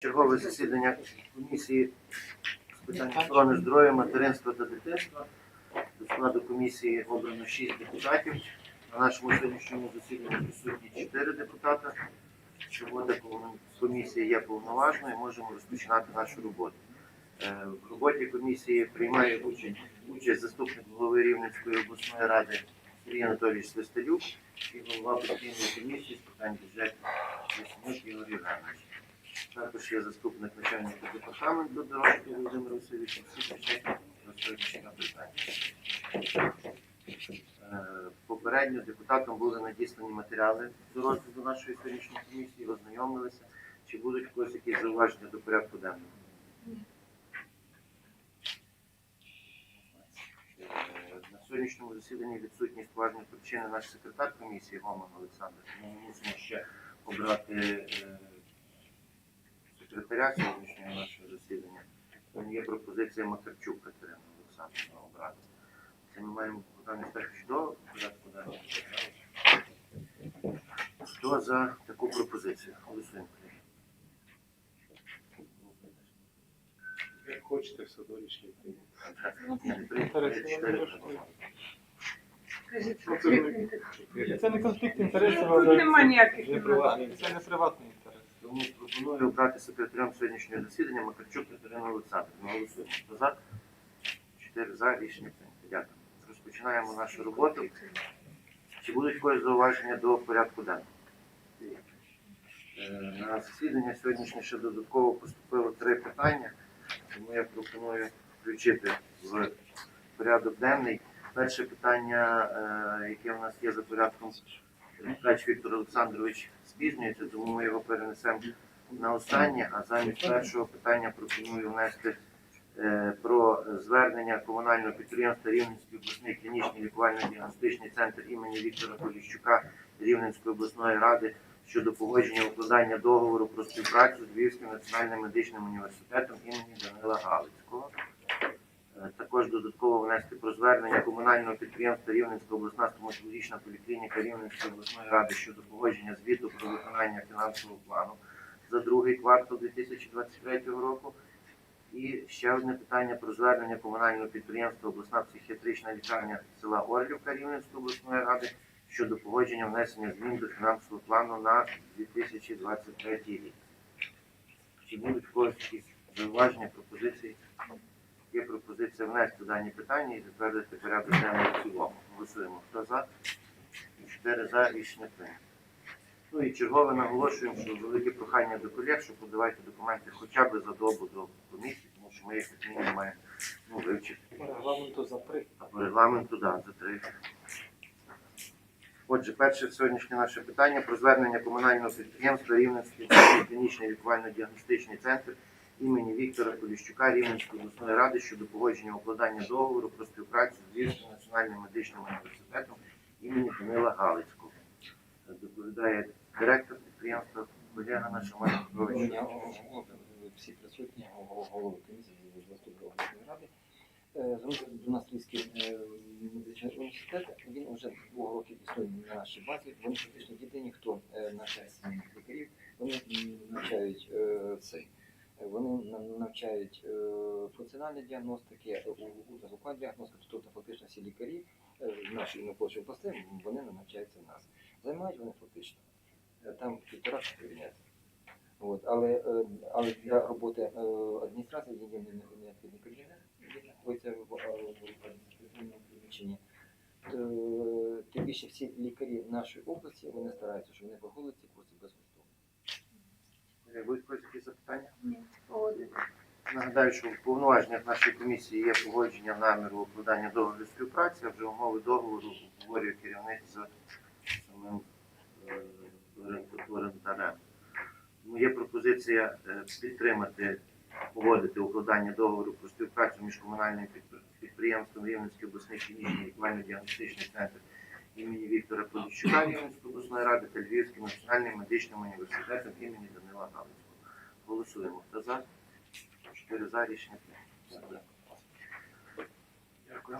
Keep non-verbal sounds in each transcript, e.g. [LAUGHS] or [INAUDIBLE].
Чергове засідання комісії з питань охорони здоров'я, материнства та дитинства. До складу комісії обрано 6 депутатів. На нашому сьогоднішньому засіданні присутні 4 депутата. Робота комісії є повноважною, можемо розпочинати нашу роботу. Е, В роботі комісії приймає участь, участь заступник голови Рівненської обласної ради Сергій Анатолійович Свистелюк і голова постійної комісії з питань бюджету Ігор Євгенович. Також є заступник начальника департаменту дорожки Володимир Васильович. Всі причетні до питання. Попередньо депутатам були надіслані матеріали до розгляду нашої сьогоднішньої комісії, ознайомилися. Чи будуть когось якісь зауваження до порядку денного? Е, На сьогоднішньому засіданні відсутні з поважних причини наш секретар комісії Гоман Олександр. Ми мусимо ще обрати е, секретаря сьогоднішнього нашого засідання. Є пропозиція Макарчук Катерина Олександрівна обрати. Це ми маємо Богдан Євстахович до порядку денного. Хто за таку пропозицію? Голосуємо. Як хочете, все до рішення це не- конфлікт інтересів, Тут але нема ніяких. Це не приватний інтерес. Тому пропоную обрати секретарем сьогоднішнього засідання Макарчук Катерину Олександрівну. Голосуємо. Хто за? Чотири за рішення прийнято. Дякую. Розпочинаємо нашу роботу. Чи будуть в зауваження до порядку денного? Е, На засідання сьогоднішнє ще додатково поступило три питання, тому я пропоную включити в порядок денний. Перше питання, е, яке у нас є за порядком, Ткач Віктор Олександрович спізнюється, тому ми його перенесемо на останнє, а замість першого питання пропоную внести е, про звернення комунального підприємства Рівненський обласний клінічний лікувально-діагностичний центр імені Віктора Поліщука Рівненської обласної ради щодо погодження укладання договору про співпрацю з Львівським національним медичним університетом імені Данила Галицького. Е, Також додатково внести про звернення комунального підприємства Рівненська обласна стоматологічна поліклініка Рівненської обласної ради щодо погодження звіту про виконання фінансового плану за другий квартал 2023 року. І ще одне питання про звернення комунального підприємства обласна психіатрична лікарня села Орлівка Рівненської обласної ради щодо погодження внесення змін до фінансового плану на 2023 рік. Чи будуть когось якісь зауваження, пропозиції? Є пропозиція внести дані питання і затвердити порядок денний в цілому. Голосуємо. Хто за? Чотири за рішення прийнято. Ну і чергове наголошуємо, що велике прохання до колег, що подавайте документи хоча б за добу до комісії, тому що ми їх як мінімум маємо ну, вивчити. По регламенту за три. А по регламенту, да, за три. Отже, перше сьогоднішнє наше питання про звернення комунального підприємства Рівненський клінічний лікувально-діагностичний центр імені Віктора Поліщука Рівненської обласної ради щодо погодження укладання договору про співпрацю з Львівським національним медичним університетом імені Данила Галицького. Доповідає директор підприємства, колега наша Марія Петрович. всі присутні, голови комісії, обласної ради. Е, до нас Львівський е, медичний університет, він вже двох років існує на нашій базі. Вони фактично єдині, хто е, навчає лікарів, вони навчають цей. Е, Вони навчають е, функціональні діагностики, ультразвукова діагностика, тобто фактично всі лікарі е, нашої напрочої областей, вони навчаються в нас. Займають вони фактично е, там півтора кабінет. От, але, е, але для роботи е, адміністрації є не- не- необхідний кабінет, знаходиться в е, адміністративному приміщенні. Е, Тим більше всі лікарі нашої області вони стараються, щоб вони проходили ці курси безкоштовно. Будуть когось якісь запитання? Нагадаю, що в повноваженнях нашої комісії є погодження наміру укладання договору співпраці, а вже умови договору обговорює керівник з самим е, орен- орендарем. Тому є пропозиція е, підтримати, погодити укладання договору про співпрацю між комунальним підприємством Рівненський обласний клінічний лікувально-діагностичний центр імені Віктора Поліщука Рівненської обласної ради та Львівським національним медичним університетом імені Данила Галицького. Голосуємо. Хто за? Чотири за рішення. прийнято. Дякую.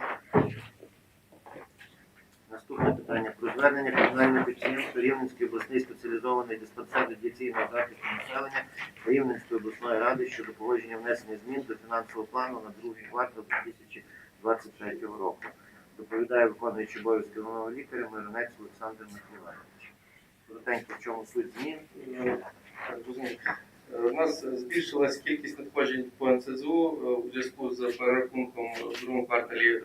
Наступне питання про звернення комунального підприємства Рівненської обласної спеціалізованої диспансер радіаційного захисту населення Рівненської обласної ради щодо погодження внесення змін до фінансового плану на другий квартал 2023 року. Доповідає виконуючий обов'язки головного лікаря Миронець Олександр Михайлович. Коротенько, в чому суть змін? Е, У нас збільшилась кількість надходжень по НСЗУ е, у зв'язку з перерахунком в другому кварталі е,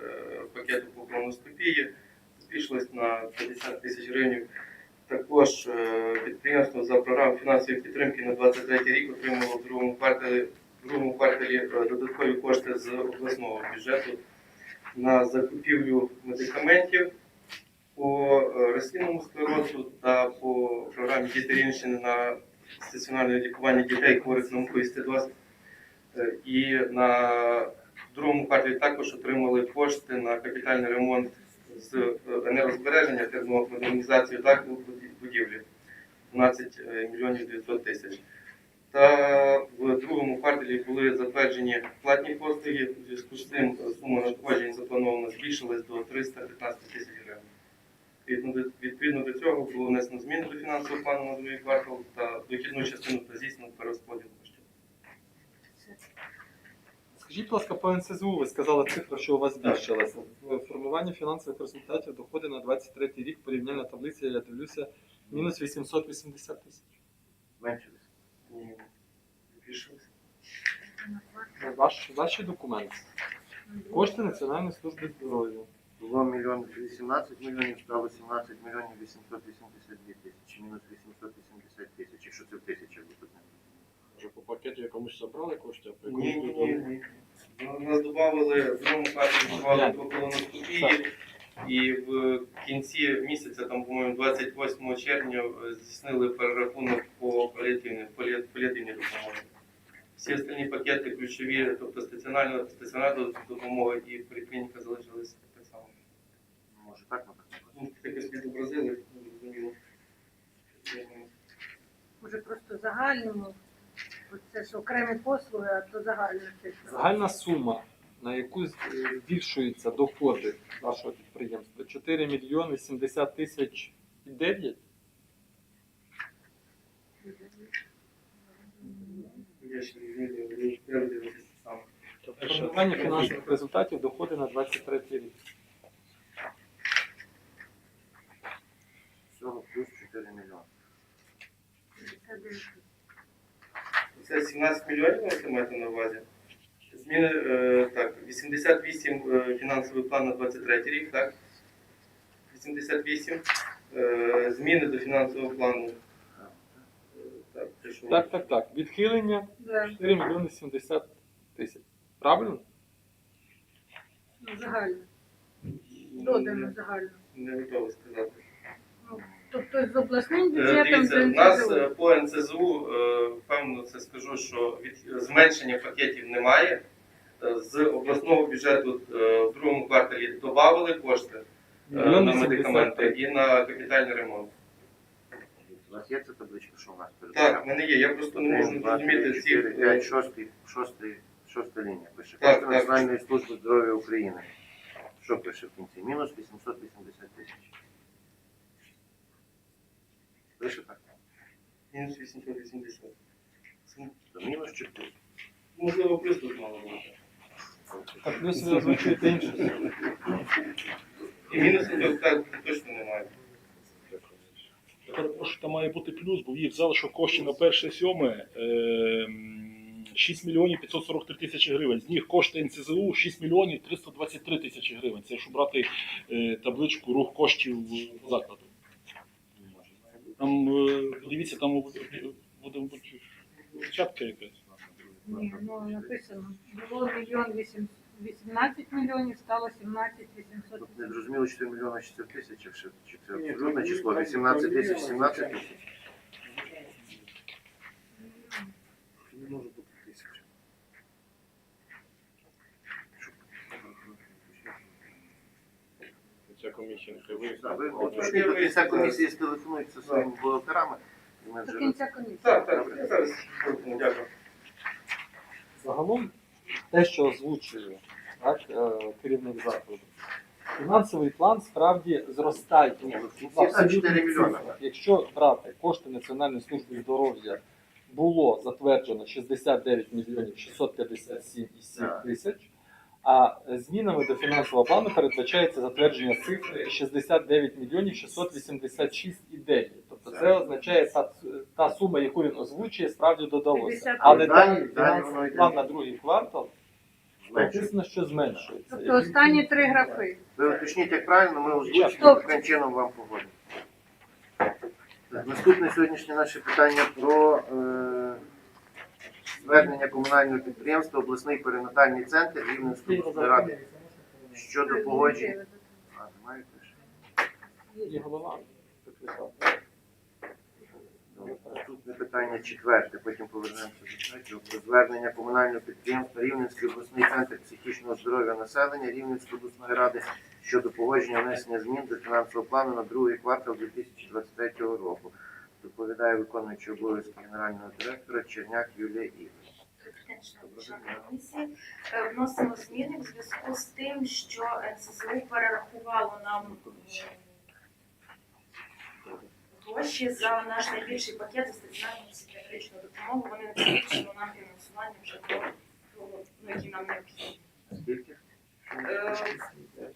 пакету по колоноскопії. Збільшилась на 50 тисяч гривень. Також е, підприємство за програмою фінансової підтримки на 23 рік отримало в другому кварталі, в другому кварталі додаткові кошти з обласного бюджету на закупівлю медикаментів по е, рослинному склерозу та по програмі Діти Рівненщини на стаціонарне лікування дітей хворих на мукоїстидоз. Е, І на другому кварталі також отримали кошти на капітальний ремонт з е, енергозбереження, термомодернізацію так будівлі 12 мільйонів 900 тисяч. Та в другому кварталі були затверджені платні послуги. У зв'язку з цим сума надходжень запланована збільшилась до 315 тисяч гривень. Відповідно до, цього було внесено зміни до фінансового плану на другий квартал та дохідну частину та здійснено перерозподіл коштів. Скажіть, будь ласка, по НСЗУ ви сказали цифра, що у вас збільшилася. В формуванні фінансових результатів доходи на 23 рік порівняльна таблиця, я дивлюся, мінус 880 тисяч. Менше. Ні. Ваш, ваші документи. Кошти Національної служби здоров'я. Було мільйон 18 мільйонів, стало 17 мільйонів 882 тисячі, мінус 880 тисяч, якщо це в тисячах, бо тут не Може по пакету якомусь забрали кошти, а по Ні, якомусь ні, ні, ні. Нас додавали в другому кварталі додавали по колоноскопії, і в кінці місяця, там, по-моєму, 28 червня, е, здійснили перерахунок по паліативній, допомозі. Всі остальні пакети ключові, тобто стаціонарна, стаціонарна допомога і поліклініка залишилися так само. може так, наприклад. Ну, якось відобразили, не зрозуміло. Може просто загальному. Це ж окремі послуги, а то загальна цифра. Загальна сума, на яку е, збільшуються доходи вашого підприємства, 4 мільйони 70 тисяч і 9? Я ще не змінюю, я роздивився сам. То перше, Формування фінансових результатів доходи на 23 рік. Всього плюс 4 мільйони. Це 17 мільйонів, ви маєте на увазі. Зміни, е, так, 88 е, фінансовий план на 23 рік, так? 88. Е, зміни до фінансового плану. Так, це? Так, так, так. Відхилення Да, 4 мільйони 70 тисяч. Правильно? ну, загально. Додано загально. Не готовий сказати. Ну, тобто з обласним бюджетом Дивіться, у нас е, по НЦЗУ, е, певно, це скажу, що від зменшення пакетів немає. З обласного бюджету е, в другому кварталі додали кошти. е, на медикаменти і на капітальний ремонт. У вас є ця табличка, що у нас перед Так, в мене є. Я просто не можу зрозуміти ці. 4, 5, 6, 6, 6 лінія пише. Так, Кошти так. Національної служби здоров'я України. Що пише в кінці? Мінус 880 тисяч. Пише так. Мінус 880. Це, мінус чи плюс? Можливо, плюс тут мало бути. Так, плюс ви озвучуєте інше. І мінусів так точно немає. Перепрошую, там має бути плюс, бо їх залишок коштів на перше сьоме ем, 6 мільйонів 543 тисячі гривень. З них кошти НЦЗУ 6 мільйонів 323 тисячі гривень. Це якщо брати е, табличку рух коштів закладу. Там е, дивіться, там буде мабуть, чатка якась. Ні, ну написано. Було мільйон вісім- 18 мільйонів, стало 17 800. Не зрозуміло, чи це мільйон, чи це в тисячах, чи чи це Ні, абсолютне там число. там 18 тисяч, мільйон, 17 тисяч. не може бути тисяча. Ця комісія нехай Так, ви вияснить. уточніть, до кінця комісії стелефонують зі своїми бухгалтерами. і ми До вже кінця комісії. Так, так, я зараз дякую. Загалом те, що озвучує так, е, керівник закладу, Фінансовий план справді зростає. Ні, в абсолютних 4 мільйони. цифрах. Якщо брати кошти Національної служби здоров'я, було затверджено 69 мільйонів 657,7 тисяч, а змінами до фінансового плану передбачається затвердження цифри 69 мільйонів 686,9. Тобто це означає та, та сума, яку він озвучує, справді додалося. Але Далі- фінансовий план на другий квартал написано, що зменшується. Тобто останні три графи. Ви уточніть, як правильно, ми озвучимо, таким чином вам погодимо. Наступне сьогоднішнє наше питання про е, звернення комунального підприємства обласний перинатальний центр Рівненської обласної ради щодо погодження. А, немає теж? І голова. Наступне питання четверте, потім повернемося до третього. Про звернення комунального підприємства Рівненський обласний центр психічного здоров'я населення Рівненської обласної ради щодо погодження внесення змін до фінансового плану на другий квартал 2023 року. Доповідає виконуючий обов'язки генерального директора Черняк Юлія Ігор. Члени комісії. Е, Вносимо зміни в зв'язку з тим, що НСЗУ перерахувало нам гроші за наш найбільший пакет за стаціонарну психіатричну допомогу. Вони не збільшили нам фінансування вже до того, ну, які нам необхідні. Скільки? Е,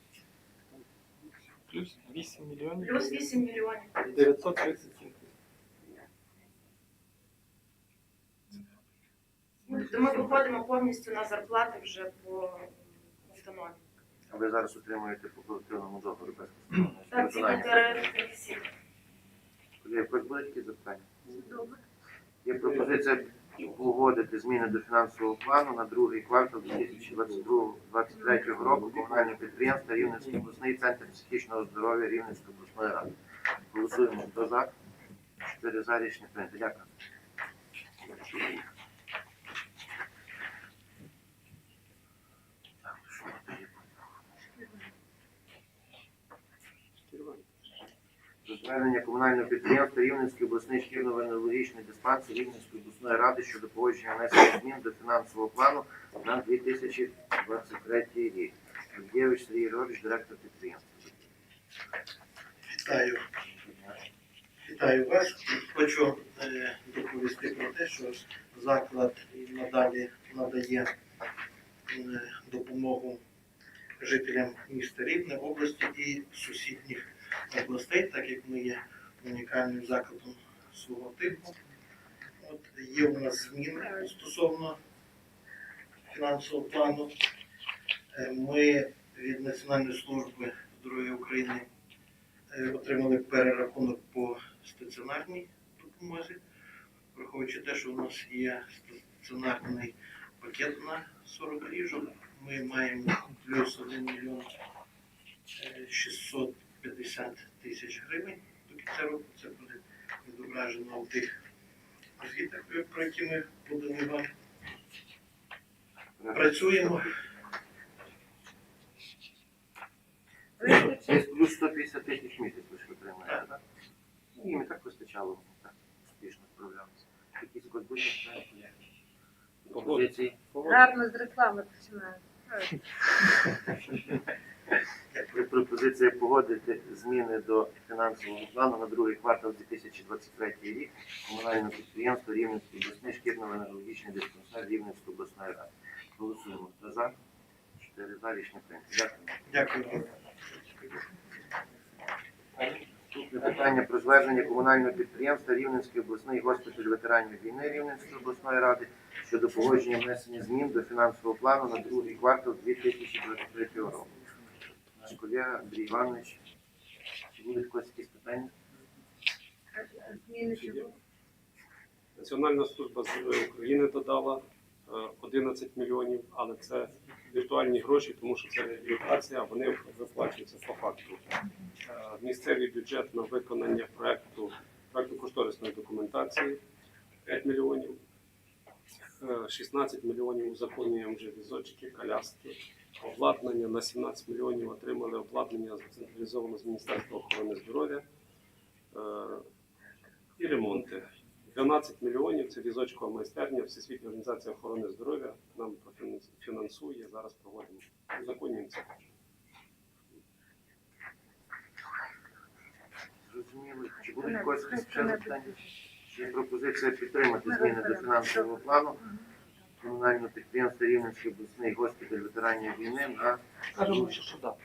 Плюс 8 мільйонів Плюс 8 мільйонів. 937 тисяч. Ну, Тобто ми виходимо повністю на зарплати вже по установі. А ви зараз отримуєте по колективному договору безпосередньо. Так, ці всі. Будуть які запитання? Є пропозиція погодити зміни до фінансового плану на другий квартал 2022-2023 року комунального підприємства Рівненський обласний центр психічного здоров'я Рівненської обласної ради. Голосуємо. Хто за? Чотири за рішення прийнято. Дякую. Так, що тут є? Про звернення комунального підприємства Рівненський обласний шкірно-венерологічний диспансер Рівненської обласної ради щодо погодження внесення змін до фінансового плану на 2023 рік. Авдєвич Сергій Григорович, директор підприємства. Вітаю. Вітаю вас. Хочу е, доповісти про те, що заклад надалі надає е, допомогу жителям міста Рівне, області і сусідніх областей, так як ми є унікальним закладом свого типу. От Є у нас зміни стосовно фінансового плану. Е, ми від Національної служби здоров'я України е, отримали перерахунок по стаціонарній допомозі, враховуючи те, що у нас є стаціонарний пакет на 40 ріжок. ми маємо плюс 1 мільйон е, 600 50 тисяч гривень. До кінця року це буде відображено в тих звітах, про які ми будемо вам. Працюємо. Плюс 150 тисяч місяць ви ж отримаєте, так? І їм і так вистачало, так успішно справлялися. Якісь подбульні пропозиції. Гарно з реклами починаємо. [LAUGHS] Пропозиція погодити зміни до фінансового плану на другий квартал 2023 рік комунального підприємства Рівненський обласний шкірно-венерологічний диспансер Рівненської обласної ради. Голосуємо. Хто за? Чотири за рішення прийнято. Дякую. Дякую. Наступне питання про звернення комунального підприємства Рівненський обласний госпіталь ветеранів війни Рівненської обласної ради щодо погодження внесення змін до фінансового плану на другий квартал 2023 року. Колега Андрій Іванович, чи будуть якісь якісь питання? Зміни чого? Національна служба здоров'я України додала е, 11 мільйонів, але це віртуальні гроші, тому що це реабілітація, вони виплачуються по факту. Е, Місцевий бюджет на виконання проекту проектно-кошторисної документації 5 мільйонів. Е, 16 мільйонів узаконюємо вже візочки, коляски, обладнання на 17 мільйонів отримали обладнання централізовано з Міністерства охорони здоров'я е, і ремонти. 12 мільйонів це візочкова майстерня, Всесвітня організація охорони здоров'я нам фінансує. Зараз проводимо законні це. Чи будуть когось ще запитання? Чи пропозиція підтримати зміни до фінансового плану? Комунального підприємства Рівненський обласний госпіталь ветеранів війни на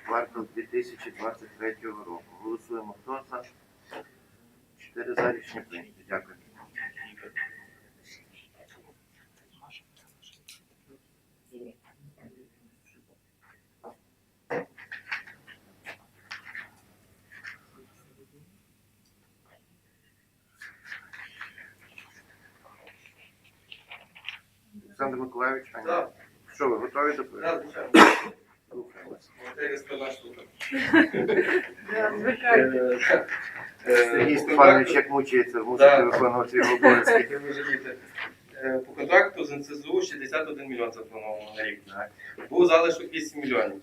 квартал 2023 року. Голосуємо. Хто за? Чотири за рішення прийняті. Дякую. Олександр Миколаївич, Аня, Так, що ви готові доповідати? так, звичайно. Е. Е, Сергій Степанович як мучається, мусите виконувати його обов'язки. Е, По контракту з НСЗУ 61 мільйон заплановано на рік. Був залишок 8 мільйонів.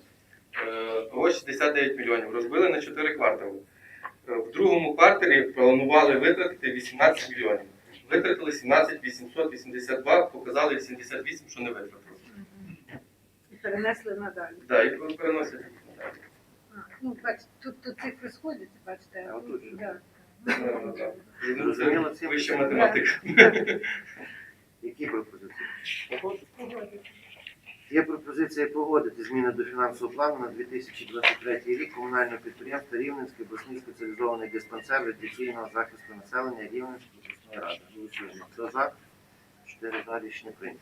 Ось 69 мільйонів. Розбили на 4 квартали. В другому кварталі планували витратити 18 мільйонів. Витратили 17 882, показали 88, що не витратили. І перенесли надалі. Да, і переносять. А, Ну, бачите, тут, тут цифри сходяться, бачите. А отут же. Да. Да, да, да. Зрозуміло, Це всім? Вища математика. Які пропозиції? Є пропозиція погодити зміни до фінансового плану на 2023 рік комунального підприємства Рівненський обласний спеціалізований диспансер радіаційного захисту населення Рівненської Голосуємо. Хто за? Чотири за рішення прийнято.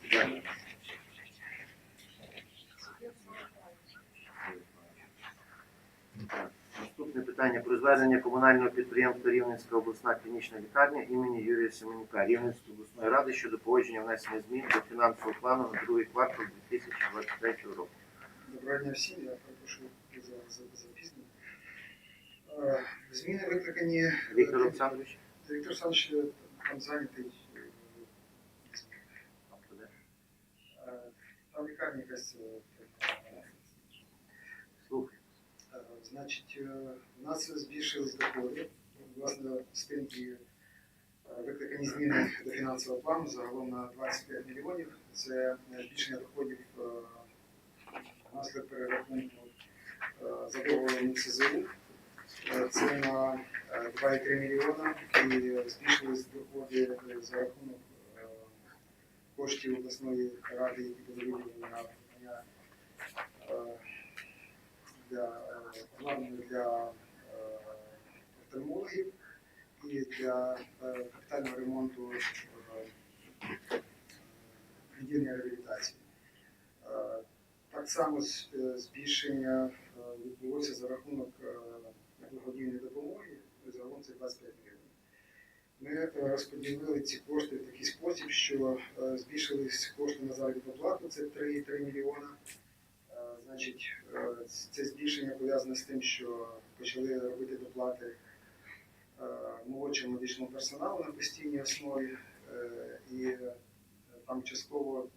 Так, Наступне питання про звернення комунального підприємства Рівненська обласна клінічна лікарня імені Юрія Семенюка Рівненської обласної ради щодо погодження внесення змін до фінансового плану на другий квартал 2023 року. Доброго дня всім, я перепрошую за, за, за запізнення. Е, Зміни викликані. Віктор Олександрович. Віктор Олександрович там зайнятий. Там лікарня якась. Слухай. Значить, у нас збільшились доходи. Власне, е, викликані зміни до фінансового плану загалом на 25 мільйонів. Це е, збільшення доходів внаслідок перерахунку е, заборгованим СЗУ. Це на е, 2,3 мільйона і е, збільшились доходи е, за рахунок е, коштів обласної ради, які були на придбання для для офтальмологів і для капітального ремонту відділення реабілітації. Так само збільшення відбулося за рахунок благодійної допомоги, загалом це 25 мільйонів. Ми е, розподілили ці кошти в такий спосіб, що е, збільшились кошти на заробітну плату, це 3,3 мільйона. Е, Значить, це збільшення пов'язане з тим, що почали робити доплати молодшому медичному персоналу на постійній основі, і там частково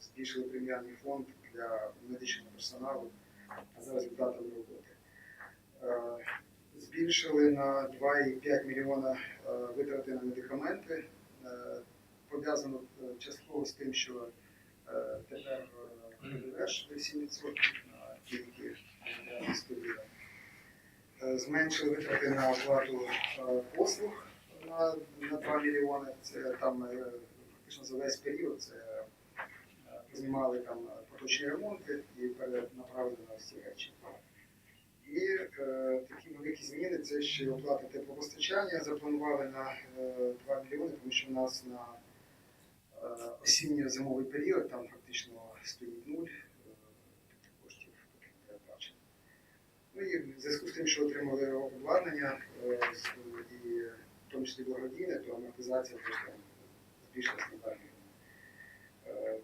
збільшили преміальний фонд для медичного персоналу за результатами роботи. Е, Збільшили на 2,5 мільйона е, витрати на медикаменти. Е, Пов'язано частково з тим, що тепер ПДВ 7% на ті, Зменшили витрати на оплату послуг на, на 2 мільйони. Це там фактично за весь період. Це знімали там поточні ремонти і перенаправили на ці речі. І е, такі великі зміни це ще оплата теплопостачання. Запланували на е, 2 мільйони, тому що в нас на е, осінньо-зимовий період там фактично стоїть нуль е, коштів потрібно передбачено. Ну і в зв'язку з тим, що отримали обладнання е, і в тому числі благодійне, то амортизація просто збільшилась на 2 мільйони.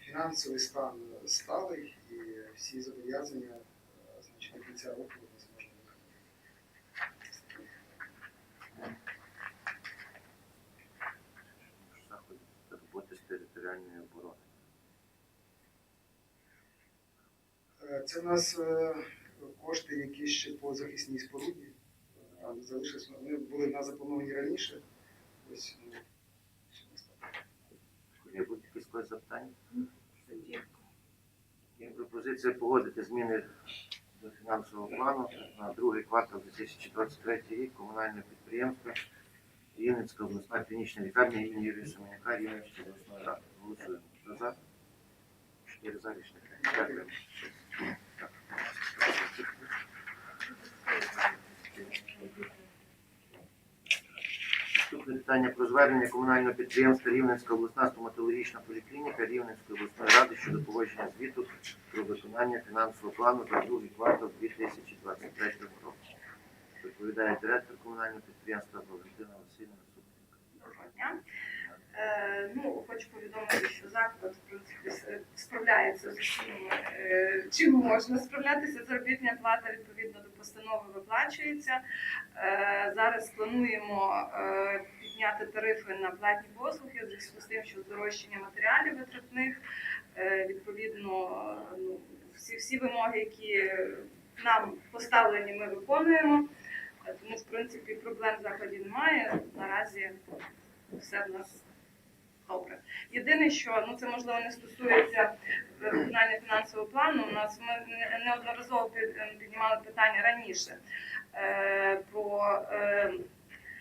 Фінансовий стан сталий і всі зобов'язання кінця року ми зможемо виконати. Заходи та роботи з територіальної оборони. Е, Це в нас е, кошти, які ще по захисній споруді. Е, Там залишились, вони були в нас заплановані раніше. Ось, ну, що у нас там. Є будуть якісь запитання? Є пропозиція погодити зміни до фінансового плану на другий квартал 2023 рік комунальне підприємство Рівненська обласна клінічна лікарня імені Юрія Семеняка Рівненської обласної ради. Голосуємо. За? Чотири за рішення. Дякую. Так. Наступне питання про звернення комунального підприємства Рівненська обласна стоматологічна поліклініка Рівненської обласної ради щодо поводження звіту про виконання фінансового плану за другий квартал 2023 року. Відповідає директор комунального підприємства Валентина Васильівна Супрун. Е, ну, хочу повідомити, що заклад в принципі справляється з усім, е, чим можна справлятися. Заробітня плата відповідно до постанови виплачується. Е, зараз плануємо підняти тарифи на платні послуги у зв'язку з тим, що здорожчання матеріалів витратних. Відповідно, ну, всі, всі вимоги, які нам поставлені, ми виконуємо. Тому, в принципі, проблем в закладі немає. Наразі все в нас добре. Єдине, що ну це можливо не стосується е, виконання фінансового плану. У нас ми неодноразово е, піднімали питання раніше е, про е,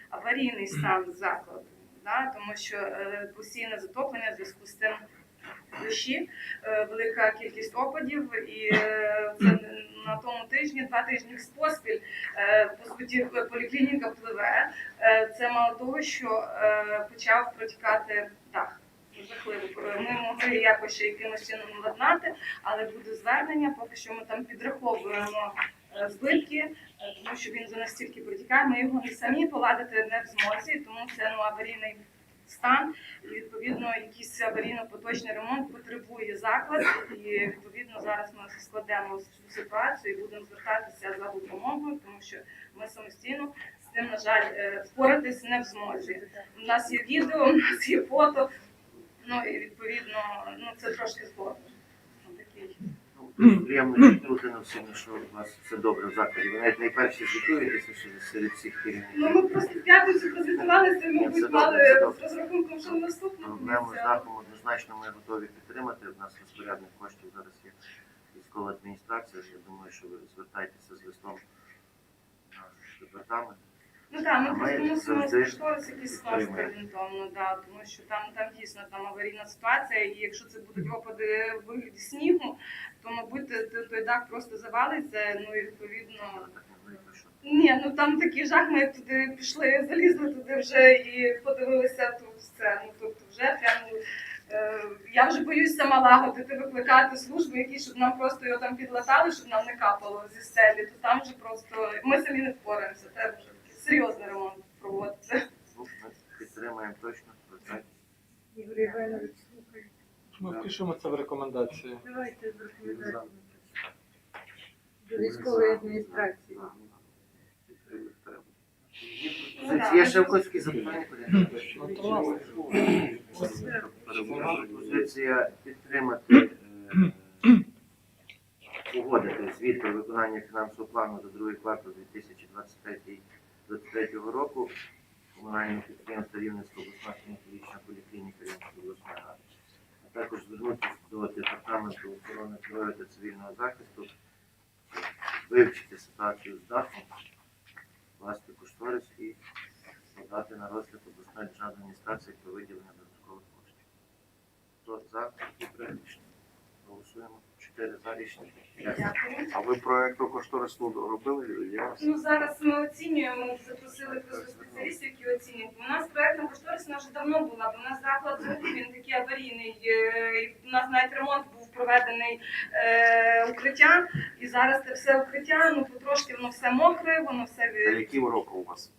аварійний стан закладу, да, тому що е, постійне затоплення в зв'язку з тим. Дощі, е, велика кількість опадів, і е, це на тому тижні, два тижні поспіль, е, по суті, поліклініка пливе. Це мало того, що почав протікати дах. Жахливо. Ми могли якось ще якимось чином владнати, але буде звернення. Поки що ми там підраховуємо збитки, тому що він вже настільки протікає. Ми його не самі поладити не в змозі, тому це ну, аварійний стан. І відповідно якийсь аварійно-поточний ремонт потребує заклад. І відповідно зараз ми складемо цю ситуацію і будемо звертатися за допомогою, тому що ми самостійно з тим, на жаль, е, впоратись не в змозі. У нас є відео, у нас є фото. Ну і відповідно, ну це трошки складно. Ну, такий. Ну, Приємно чути на всьому, що у вас все добре в закладі. Ви навіть найперші звітуєтеся що серед всіх керівників. Ну ми просто в п'ятницю прозвітувалися, і, Ні, це добре, добре. з розрахунком, що наступного Проблему з дахом однозначно ми готові підтримати. У нас розпорядник коштів зараз є військова адміністрація. Я думаю, що ви звертайтеся з листом в департамент. Ну так, ми А ми просто мусимо завжди кошторис скласти підтримуємо. орієнтовно, да, тому що там, там дійсно там аварійна ситуація, і якщо це будуть опади в вигляді снігу, то мабуть той, той дах просто завалиться. Ну і відповідно. Ні, ну там такий жах, ми туди пішли, залізли туди вже і подивилися тут все. Ну тобто вже прямо. е, Я вже боюсь сама лагодити, викликати службу, які щоб нам просто його там підлатали, щоб нам не капало зі стелі, то там вже просто ми самі не впораємося. Треба вже такий серйозний ремонт проводити. Ми підтримаємо точно. Ігор слухай. Ми впишемо це в рекомендації. Давайте з рекомендаціями. До військової адміністрації. Є в якісь запитання? Ну. Пропозиція підтримати е, погодити звіт про виконання фінансового плану за другий квартал 2023 року комунального підприємства Рівненська обласна клінічна поліклініка Рівненської обласної ради. Також звернутися до департаменту охорони здоров'я та цивільного захисту, вивчити ситуацію з дахом, власне кошторис і подати на розгляд обласної державної адміністрації про виділення додаткових коштів. Хто за і рішення? Голосуємо. За рішення. А ви проекту кошторисну робили? Я Ну зараз ми оцінюємо, ми запросили просто спеціалістів, які оцінюють. У нас проектна кошторисна вже давно була, бо у нас заклад звуку він такий аварійний. е, і У нас навіть ремонт був проведений е, укриття, і зараз це все укриття, ну потрошки воно все мокре, воно все від- яким роком у вас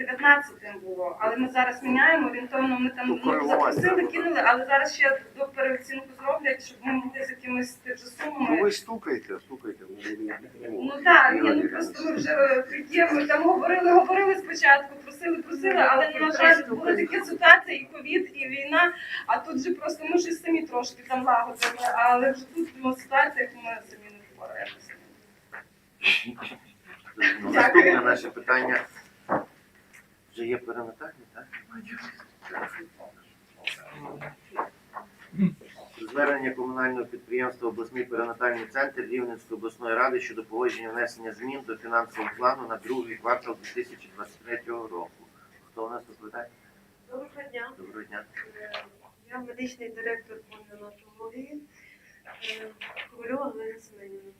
19-м було. Але ми зараз міняємо, орієнтовно ми там Ну, запросили, кинули, але зараз ще до переоцінку зроблять, щоб ми могли з якимись тих же Ну сумами. ви стукайте, стукайте. ну, ви не підтримуєте. Ну так, ні, ну просто ми вже є, ми там говорили, говорили спочатку, просили, просили, але на жаль, була така ситуація, і ковід, і війна, а тут же просто ми щось самі трошки там лагодили, але вже тут ну, ситуація, як ми самі не впораємося. Ну, Наступне наше питання. Вже є перинатальні, так? Звернення комунального підприємства обласний перинатальний центр Рівненської обласної ради щодо погодження внесення змін до фінансового плану на другий квартал 2023 року. Хто у нас доповідає? Доброго дня. Доброго дня. Я медичний директор по неонатології Ковальова Галина Семенівна.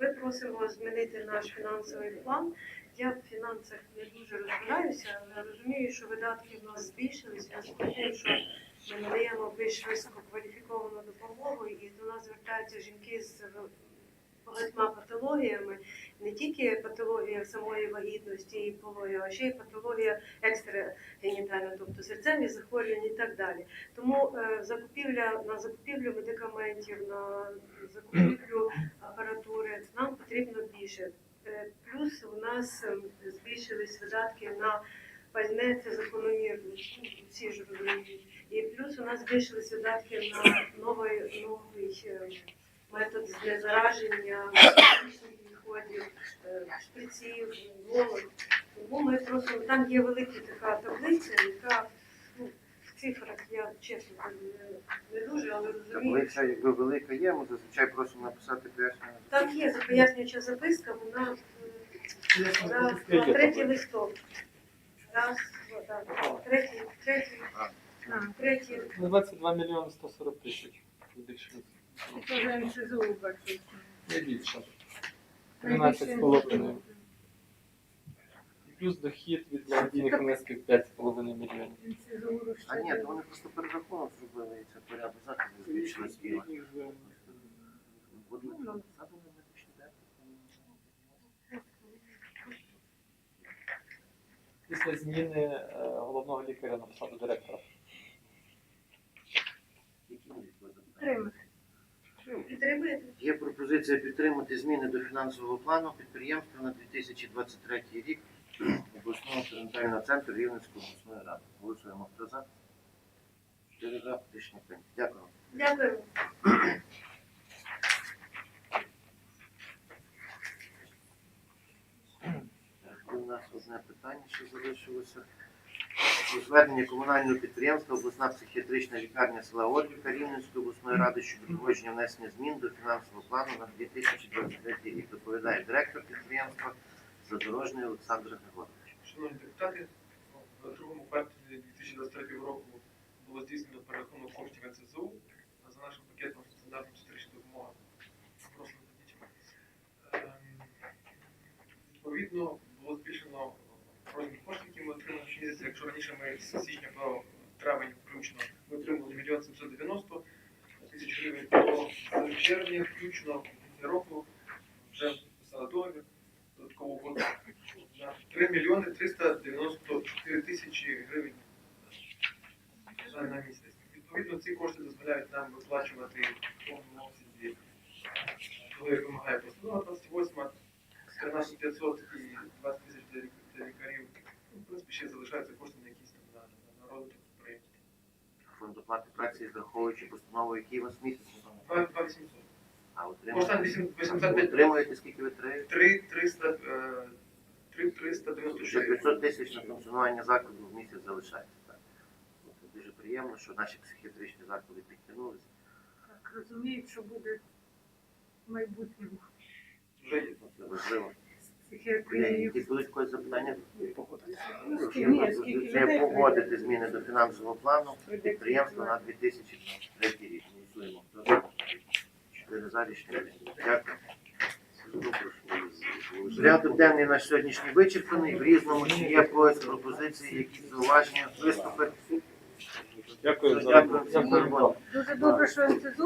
Ми просимо змінити наш фінансовий план. Я в фінансах не дуже розбираюся, але розумію, що видатки в нас збільшились, тим, що ми надаємо більш висококваліфіковану допомогу, і до нас звертаються жінки з багатьма патологіями, не тільки патологія самої вагітності і пологів, а ще й патологія екстрагенітальна, тобто серцеві захворювання і так далі. Тому е, закупівля на закупівлю медикаментів, на закупівлю апаратури нам потрібно більше. Е, Плюс у нас ем, збільшились видатки на пальне, це закономірно, всі ж розуміють. І плюс у нас збільшились видатки на новий, новий е, метод знезараження медичних відходів, е, шприців, голок. Тому ми просимо, там є велика така таблиця, яка ну, в цифрах я чесно не, не дуже, але розумію. Таблиця, якби велика є, ми зазвичай просимо написати пояснення. Там є пояснююча записка, вона м, раз, два, третій листок. Раз, два, так, третій, третій, а, третій. Ну, 22 мільйони 140 тисяч. Це НСЗУ бачу. Не більше. 13. І плюс дохід від благодійних внесків 5,5 мільйонів. НСЗУ А ні, то вони просто перерахунок зробили і це порядок заходів збільшилось діло. Будуть задані медичні. Після зміни е, головного лікаря на посаду директора. Які вас запитання? Підтримати. Підтримуєте? Є пропозиція підтримати зміни до фінансового плану підприємства на 2023 рік обласного перинатального центру Рівненської обласної ради. Голосуємо. Хто за? Чотири за. Рішення прийнято. Дякую. Дякую. У нас одне питання, що залишилося. Про звернення комунального підприємства обласна психіатрична лікарня села Орвіка Рівненської обласної ради щодо погодження внесення змін до фінансового плану на 2023 рік. Доповідає директор підприємства Задорожний Олександр Григорович. Шановні депутати, в другому кварталі 2023 року було здійснено перерахунок коштів НСЗУ за нашим пакетом допомоги прошлим дітям. Ем, Відповідно, було збільшено розмір коштів, які ми отримали щомісяця. Якщо раніше ми з січня по травень включно ми отримали мільйон 790 тисяч гривень, то з червня включно року вже підписали договір додаткового угоду на 3 мільйони 394 тисячі гривень на- місяць. Відповідно, ці кошти дозволяють нам виплачувати в повному обсязі, коли вимагає постанова 28, 13 500 і 20 тисяч для, лік- для лікарів. Ну, В принципі, ще залишаються кошти на якісь там на, на, на розвиток підприємства. Фонд оплати праці, зраховуючи постанову, який у вас місяць, 2 800. а отримуєте, 85 отримуєте скільки ви три? 3 300, е, 3 Ще 396. 500 тисяч на функціонування закладу в місяць залишається. Так. Ну, Це дуже приємно, що наші психіатричні заклади підтягнулися. Так, розуміють, що буде в майбутньому Вже є. Ну, Це важливо. Будуть якось запитання? Це погодити зміни до фінансового плану підприємства на 2023 рік. Голосуємо. Чотири за рішення. Дякую. Порядок денний на сьогоднішній вичерпаний. В різному чи є когось пропозиції, якісь зауваження, виступи. Дякую за Дякую всім за роботу. Дуже добре, що НСЗУ